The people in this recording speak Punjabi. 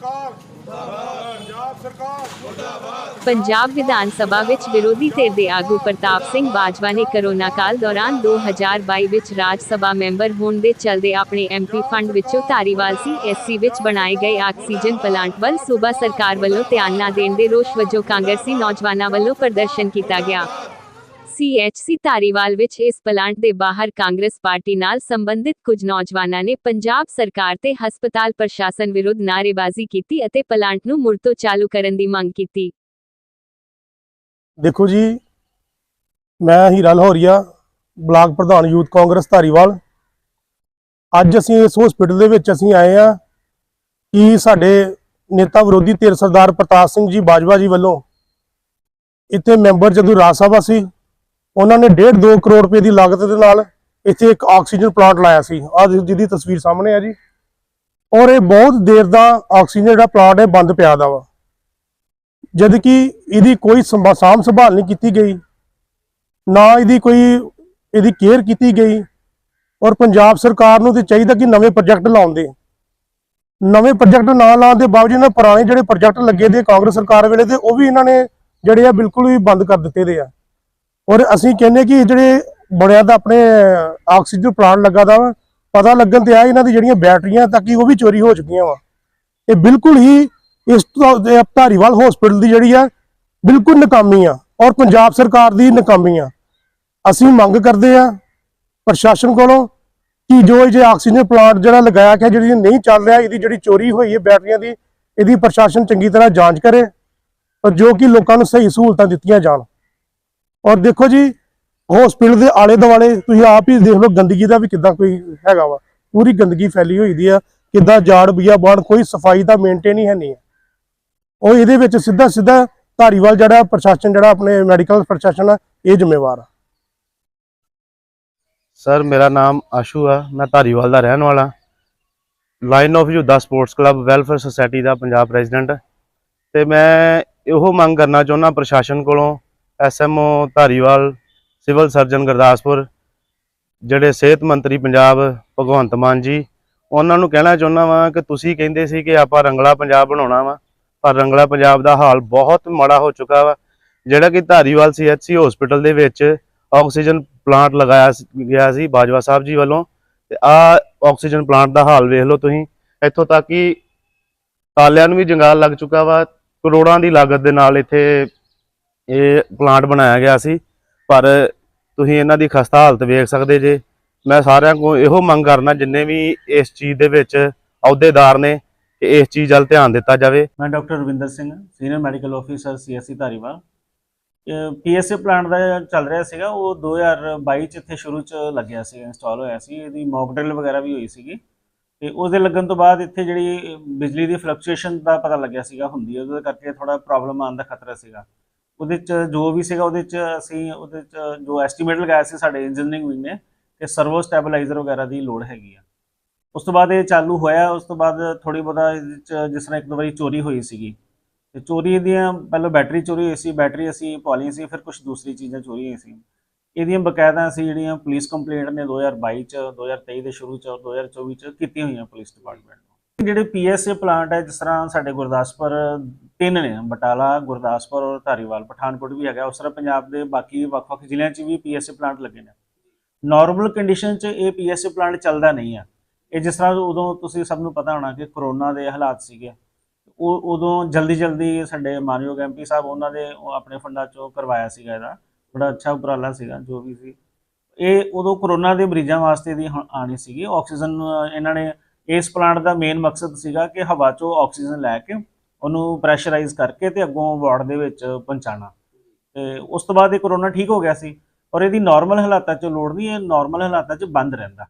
ਸਰਕਾਰ, ਪੰਜਾਬ ਸਰਕਾਰ। ਪੰਜਾਬ ਵਿਧਾਨ ਸਭਾ ਵਿੱਚ ਵਿਰੋਧੀ ਧਿਰ ਦੇ ਆਗੂ ਪ੍ਰਤਾਪ ਸਿੰਘ ਬਾਜਵਾ ਨੇ ਕਰੋਨਾ ਕਾਲ ਦੌਰਾਨ 2022 ਵਿੱਚ ਰਾਜ ਸਭਾ ਮੈਂਬਰ ਹੋਣ ਦੇ ਚਲਦੇ ਆਪਣੇ ਐਮਪੀ ਫੰਡ ਵਿੱਚੋਂ ਧਾਰੀਵਾਲ ਸੀਐਸਸੀ ਵਿੱਚ ਬਣਾਏ ਗਏ ਆਕਸੀਜਨ ਪਲਾਂਟ ਵੱਲ ਸੂਬਾ ਸਰਕਾਰ ਵੱਲੋਂ ਧਿਆਨ ਨਾ ਦੇਣ ਦੇ ਰੋਸ ਵਜੋਂ ਕਾਂਗਰਸੀ ਨੌਜਵਾਨਾਂ ਵੱਲੋਂ ਪ੍ਰਦਰਸ਼ਨ ਕੀਤਾ ਗਿਆ। ਸੀਐਚਸੀ ਧਾਰੀਵਾਲ ਵਿੱਚ ਇਸ ਪਲਾਂਟ ਦੇ ਬਾਹਰ ਕਾਂਗਰਸ ਪਾਰਟੀ ਨਾਲ ਸੰਬੰਧਿਤ ਕੁਝ ਨੌਜਵਾਨਾਂ ਨੇ ਪੰਜਾਬ ਸਰਕਾਰ ਤੇ ਹਸਪਤਾਲ ਪ੍ਰਸ਼ਾਸਨ ਵਿਰੁੱਧ ਨਾਅਰੇਬਾਜ਼ੀ ਕੀਤੀ ਅਤੇ ਪਲਾਂਟ ਨੂੰ ਮੁੜ ਤੋਂ ਚਾਲੂ ਕਰਨ ਦੀ ਮੰਗ ਕੀਤੀ। ਦੇਖੋ ਜੀ, ਮੈਂ ਹੀਰਾ ਲਹੌਰੀਆ, ਬਲਾਕ ਪ੍ਰਧਾਨ ਯੂਥ ਕਾਂਗਰਸ ਧਾਰੀਵਾਲ। ਅੱਜ ਅਸੀਂ ਇਸ ਹਸਪੀਟਲ ਦੇ ਵਿੱਚ ਅਸੀਂ ਆਏ ਆ ਕਿ ਸਾਡੇ ਨੇਤਾ ਵਿਰੋਧੀ ਧਿਰ ਸਰਦਾਰ ਪ੍ਰਤਾਪ ਸਿੰਘ ਜੀ ਬਾਜਵਾ ਜੀ ਵੱਲੋਂ ਇੱਥੇ ਮੈਂਬਰ ਜਦੋਂ ਰਾਜ ਸਭਾ ਸੀ ਉਹਨਾਂ ਨੇ 1.5 2 ਕਰੋੜ ਰੁਪਏ ਦੀ ਲਾਗਤ ਦੇ ਨਾਲ ਇੱਥੇ ਇੱਕ ਆਕਸੀਜਨ ਪਲਾਂਟ ਲਾਇਆ ਸੀ। ਆਹ ਜਿਹਦੀ ਤਸਵੀਰ ਸਾਹਮਣੇ ਆ ਜੀ। ਔਰ ਇਹ ਬਹੁਤ ਦੇਰ ਦਾ ਆਕਸੀਜਨ ਜਿਹੜਾ ਪਲਾਂਟ ਹੈ, ਬੰਦ ਪਿਆ ਦਾ ਵਾ। ਜਦ ਕਿ ਇਹਦੀ ਕੋਈ ਸੰਭਾ- ਸਾਂਭ ਸੰਭਾਲ ਨਹੀਂ ਕੀਤੀ ਗਈ। ਨਾ ਇਹਦੀ ਕੋਈ, ਇਹਦੀ ਕੇਅਰ ਕੀਤੀ ਗਈ। ਔਰ ਪੰਜਾਬ ਸਰਕਾਰ ਨੂੰ ਤੇ ਚਾਹੀਦਾ ਕਿ ਨਵੇਂ ਪ੍ਰੋਜੈਕਟ ਲਾਉਣ ਦੇ। ਨਵੇਂ ਪ੍ਰੋਜੈਕਟ ਨਾ ਲਾਉਣ ਦੇ ਬਾਵਜੂਦ ਇਹਨਾਂ ਪੁਰਾਣੇ ਜਿਹੜੇ ਪ੍ਰੋਜੈਕਟ ਲੱਗੇ ਦੇ ਕਾਂਗਰਸ ਸਰਕਾਰ ਵੇਲੇ ਤੇ ਉਹ ਵੀ ਇਹਨਾਂ ਨੇ ਜਿਹੜੇ ਆ ਬਿਲਕੁਲ ਵੀ ਬੰਦ ਕਰ ਦਿੱਤੇ ਦੇ ਆ। ਔਰ ਅਸੀਂ ਕਹਿੰਦੇ ਕਿ ਜਿਹੜੇ ਬਣਿਆ ਦਾ ਆਪਣੇ ਆਕਸੀਜਨ ਪਲਾਂਟ ਲੱਗਾ ਦਾ ਵਾ, ਪਤਾ ਲੱਗਣ ਤੇ ਆ ਇਹਨਾਂ ਦੀ ਜਿਹੜੀਆਂ ਬੈਟਰੀਆਂ ਤੱਕ ਹੀ ਉਹ ਵੀ ਚੋਰੀ ਹੋ ਚੁੱਕੀਆਂ ਵਾ। ਇਹ ਬਿਲਕੁਲ ਹੀ ਇਸ ਤੋਂ ਧਾਰੀਵਾਲ ਹਸਪੀਟਲ ਦੀ ਜਿਹੜੀ ਆ ਬਿਲਕੁਲ ਨਕਾਮੀ ਆ ਔਰ ਪੰਜਾਬ ਸਰਕਾਰ ਦੀ ਨਕਾਮੀ ਆ। ਅਸੀਂ ਮੰਗ ਕਰਦੇ ਆ ਪ੍ਰਸ਼ਾਸਨ ਕੋਲੋਂ ਕਿ ਜੋ ਇਹ ਜੇ ਆਕਸੀਜਨ ਪਲਾਂਟ ਜਿਹੜਾ ਲਗਾਇਆ ਗਿਆ ਜਿਹੜੀ ਨਹੀਂ ਚੱਲ ਰਿਹਾ ਇਹਦੀ ਜਿਹੜੀ ਚੋਰੀ ਹੋਈ ਹੈ ਬੈਟਰੀਆਂ ਦੀ ਇਹਦੀ ਪ੍ਰਸ਼ਾਸਨ ਚੰਗੀ ਤਰ੍ਹਾਂ ਜਾਂਚ ਕਰੇ ਔਰ ਜੋ ਕਿ ਲੋਕਾਂ ਨੂੰ ਸਹੀ ਸਹੂਲਤਾਂ ਦਿੱਤੀਆਂ ਜਾਣ। ਔਰ ਦੇਖੋ ਜੀ ਹਸਪੀਟਲ ਦੇ ਆਲੇ ਦੁਆਲੇ ਤੁਸੀਂ ਆਪ ਹੀ ਦੇਖ ਲਓ ਗੰਦਗੀ ਦਾ ਵੀ ਕਿੱਦਾਂ ਕੋਈ ਹੈਗਾ ਵਾ। ਪੂਰੀ ਗੰਦਗੀ ਫੈਲੀ ਹੋਈ ਦੀ ਆ, ਕਿੱਦਾਂ ਜਾੜ ਬੀਆ ਬਾਣ ਕੋਈ ਸਫ਼ਾਈ ਦਾ ਮੇਨਟੇਨ ਹੀ ਹੈ ਨਹੀਂ ਹੈ ਉਹ ਇਹਦੇ ਵਿੱਚ ਸਿੱਧਾ ਸਿੱਧਾ ਧਾਰੀਵਾਲ ਜਿਹੜਾ ਪ੍ਰਸ਼ਾਸਨ, ਜਿਹੜਾ ਆਪਣੇ ਮੈਡੀਕਲ ਪ੍ਰਸ਼ਾਸਨ ਆ, ਇਹ ਜ਼ਿੰਮੇਵਾਰ ਆ। ਸਰ, ਮੇਰਾ ਨਾਮ ਆਸ਼ੂ ਆ, ਮੈਂ ਧਾਰੀਵਾਲ ਦਾ ਰਹਿਣ ਵਾਲਾ। ਲਾਈਨ ਆਫ ਯੂਦਾ ਸਪੋਰਟਸ ਕਲੱਬ ਵੈਲਫੇਅਰ ਸੁਸਾਇਟੀ ਦਾ ਪੰਜਾਬ ਪ੍ਰੈਜ਼ੀਡੈਂਟ ਤੇ ਮੈਂ ਇਹੋ ਮੰਗ ਕਰਨਾ ਚਾਹੁੰਦਾ ਪ੍ਰਸ਼ਾਸਨ ਕੋਲੋਂ SMO Dhariwal, civil surgeon Gurdaspur, ਜਿਹੜੇ ਸਿਹਤ ਮੰਤਰੀ ਪੰਜਾਬ ਭਗਵੰਤ ਮਾਨ ਜੀ, ਉਹਨਾਂ ਨੂੰ ਕਹਿਣਾ ਚਾਹੁੰਦਾ ਵਾਂ ਕਿ ਤੁਸੀਂ ਕਹਿੰਦੇ ਸੀ ਕਿ ਆਪਾਂ ਰੰਗਲਾ ਪੰਜਾਬ ਬਣਾਉਣਾ ਵਾ, ਪਰ ਰੰਗਲਾ ਪੰਜਾਬ ਦਾ ਹਾਲ ਬਹੁਤ ਮਾੜਾ ਹੋ ਚੁੱਕਾ ਵਾ, ਜਿਹੜਾ ਕਿ ਧਾਰੀਵਾਲ ਸੀਐਚਸੀ ਹਸਪੀਟਲ ਦੇ ਵਿੱਚ ਆਕਸੀਜਨ ਪਲਾਂਟ ਲਗਾਇਆ ਗਿਆ ਸੀ, ਬਾਜਵਾ ਸਾਹਿਬ ਜੀ ਵੱਲੋਂ, ਤੇ ਆ ਆਕਸੀਜਨ ਪਲਾਂਟ ਦਾ ਹਾਲ ਵੇਖ ਲਓ ਤੁਸੀਂ, ਇੱਥੋਂ ਤੱਕ ਕਿ ਤਾਲਿਆਂ ਨੂੰ ਵੀ ਜੰਗਾਲ ਲੱਗ ਚੁੱਕਾ ਵਾ, ਕਰੋੜਾਂ ਦੀ ਲਾਗਤ ਦੇ ਨਾਲ ਇੱਥੇ ਇਹ ਪਲਾਂਟ ਬਣਾਇਆ ਗਿਆ ਸੀ, ਪਰ ਤੁਸੀਂ ਇਹਨਾਂ ਦੀ ਖਸਤਾ ਹਾਲਤ ਵੇਖ ਸਕਦੇ ਜੇ। ਮੈਂ ਸਾਰਿਆਂ ਕੋਲ ਇਹੋ ਮੰਗ ਕਰਨਾ, ਜਿੰਨੇ ਵੀ ਇਸ ਚੀਜ਼ ਦੇ ਵਿੱਚ ਅਹੁਦੇਦਾਰ ਨੇ, ਕਿ ਇਸ ਚੀਜ਼ ਵੱਲ ਧਿਆਨ ਦਿੱਤਾ ਜਾਵੇ। ਮੈਂ doctor Ravinder Singh senior medical officer CSC Dhariwal. PSA plant ਦਾ ਚੱਲ ਰਿਹਾ ਸੀਗਾ, ਉਹ 2022 ਚ ਇੱਥੇ ਸ਼ੁਰੂ ਚ ਲੱਗਿਆ ਸੀ ਇੰਸਟਾਲ ਹੋਇਆ ਸੀ। ਇਹਦੀ ਮੌਕ ਡਰਿਲ ਵਗੈਰਾ ਵੀ ਹੋਈ ਸੀਗੀ। ਤੇ ਉਸ ਦੇ ਲੱਗਣ ਤੋਂ ਬਾਅਦ ਇੱਥੇ ਜਿਹੜੀ ਬਿਜਲੀ ਦੀ ਫਲਕਚੁਏਸ਼ਨ ਦਾ ਪਤਾ ਲੱਗਿਆ ਸੀਗਾ, ਹੁੰਦੀ ਹੈ। ਉਹਦੇ ਕਰਕੇ ਥੋੜਾ ਪ੍ਰੋਬਲਮ ਆਉਣ ਦਾ ਖਤਰਾ ਸੀਗਾ। ਉਹਦੇ ਚ ਜੋ ਵੀ ਸੀਗਾ ਉਹਦੇ ਚ ਅਸੀਂ ਉਹਦੇ ਚ ਜੋ ਐਸਟੀਮੇਟ ਲਗਾਇਆ ਸੀ ਸਾਡੇ ਇੰਜੀਨੀਅਰਿੰਗ ਵਿੰਗ ਨੇ ਕਿ ਸਰਵੋ ਸਟੈਬਲਾਈਜ਼ਰ ਵਗੈਰਾ ਦੀ ਲੋੜ ਹੈਗੀ ਆ। ਉਸ ਤੋਂ ਬਾਅਦ ਇਹ ਚਾਲੂ ਹੋਇਆ, ਉਸ ਤੋਂ ਬਾਅਦ ਥੋੜੀ ਬਹੁਤਾ ਇਹਦੇ ਚ ਜਿਸ ਤਰ੍ਹਾਂ ਇੱਕ ਦੋ ਵਾਰੀ ਚੋਰੀ ਹੋਈ ਸੀਗੀ। ਤੇ ਚੋਰੀ ਦੀਆਂ ਪਹਿਲਾਂ ਬੈਟਰੀ ਚੋਰੀ ਹੋਈ ਸੀ ਬੈਟਰੀ ਅਸੀਂ ਪੌਲੀ ਸੀ, ਫਿਰ ਕੁਝ ਦੂਸਰੀ ਚੀਜ਼ਾਂ ਚੋਰੀ ਹੋਈ ਸੀ। ਇਹਦੀਆਂ ਬਕਾਇਦਾ ਅਸੀਂ ਜਿਹੜੀਆਂ ਪੁਲਿਸ ਕੰਪਲੇਂਟ ਨੇ 2022 ਚ 2023 ਦੇ ਸ਼ੁਰੂ ਚ ਔਰ 2024 ਚ ਕੀਤੀਆਂ ਹੋਈਆਂ ਪੁਲਿਸ ਡਿਪਾਰਟਮੈਂਟ ਜਿਹੜੇ ਪੀਐਸਏ ਪਲਾਂਟ ਹੈ, ਜਿਸ ਤਰ੍ਹਾਂ ਸਾਡੇ ਗੁਰਦਾਸਪੁਰ ਤਿੰਨ ਨੇ, ਬਟਾਲਾ, ਗੁਰਦਾਸਪੁਰ ਔਰ ਧਾਰੀਵਾਲ, ਪਠਾਨਕੋਟ ਵੀ ਹੈਗਾ, ਉਸ ਤਰ੍ਹਾਂ ਪੰਜਾਬ ਦੇ ਬਾਕੀ ਵੱਖ-ਵੱਖ ਜ਼ਿਲ੍ਹਿਆਂ 'ਚ ਵੀ ਪੀਐਸਏ ਪਲਾਂਟ ਲੱਗੇ ਨੇ। ਨਾਰਮਲ ਕੰਡੀਸ਼ਨ 'ਚ ਇਹ ਪੀਐਸਏ ਪਲਾਂਟ ਚੱਲਦਾ ਨਹੀਂ ਆ। ਇਹ ਜਿਸ ਤਰ੍ਹਾਂ ਉਦੋਂ ਤੁਸੀਂ ਸਭ ਨੂੰ ਪਤਾ ਹੋਣਾ ਕਿ ਕਰੋਨਾ ਦੇ ਹਾਲਾਤ ਸੀਗੇ ਉਹ ਉਦੋਂ ਜਲਦੀ ਜਲਦੀ ਸਾਡੇ ਮਾਨਯੋਗ ਐਮਪੀ ਸਾਹਿਬ ਉਹਨਾਂ ਦੇ ਆਪਣੇ ਫੰਡਾਂ ਚੋਂ ਕਰਵਾਇਆ ਸੀਗਾ ਇਹਦਾ, ਬੜਾ ਅੱਛਾ ਉਪਰਾਲਾ ਸੀਗਾ, ਜੋ ਵੀ ਸੀ। ਇਹ ਉਦੋਂ ਕਰੋਨਾ ਦੇ ਮਰੀਜ਼ਾਂ ਵਾਸਤੇ ਦੀ ਹੁਣ ਆਣੀ ਸੀਗੀ, ਆਕਸੀਜਨ ਇਹਨਾਂ ਨੇ ਇਸ ਪਲਾਂਟ ਦਾ ਮੇਨ ਮਕਸਦ ਸੀਗਾ ਕਿ ਹਵਾ ਚੋਂ ਆਕਸੀਜਨ ਲੈ ਕੇ ਉਹਨੂੰ ਪ੍ਰੈਸ਼ਰਾਈਜ਼ ਕਰਕੇ ਤੇ ਅੱਗੋਂ ਵਾਰਡ ਦੇ ਵਿੱਚ ਪਹੁੰਚਾਉਣਾ। ਤੇ ਉਸ ਤੋਂ ਬਾਅਦ ਇਹ ਕਰੋਨਾ ਠੀਕ ਹੋ ਗਿਆ ਸੀ, ਔਰ ਇਹਦੀ ਨਾਰਮਲ ਹਾਲਾਤਾਂ 'ਚ ਲੋੜ ਨਹੀਂ, ਇਹ ਨਾਰਮਲ ਹਾਲਾਤਾਂ 'ਚ ਬੰਦ ਰਹਿੰਦਾ।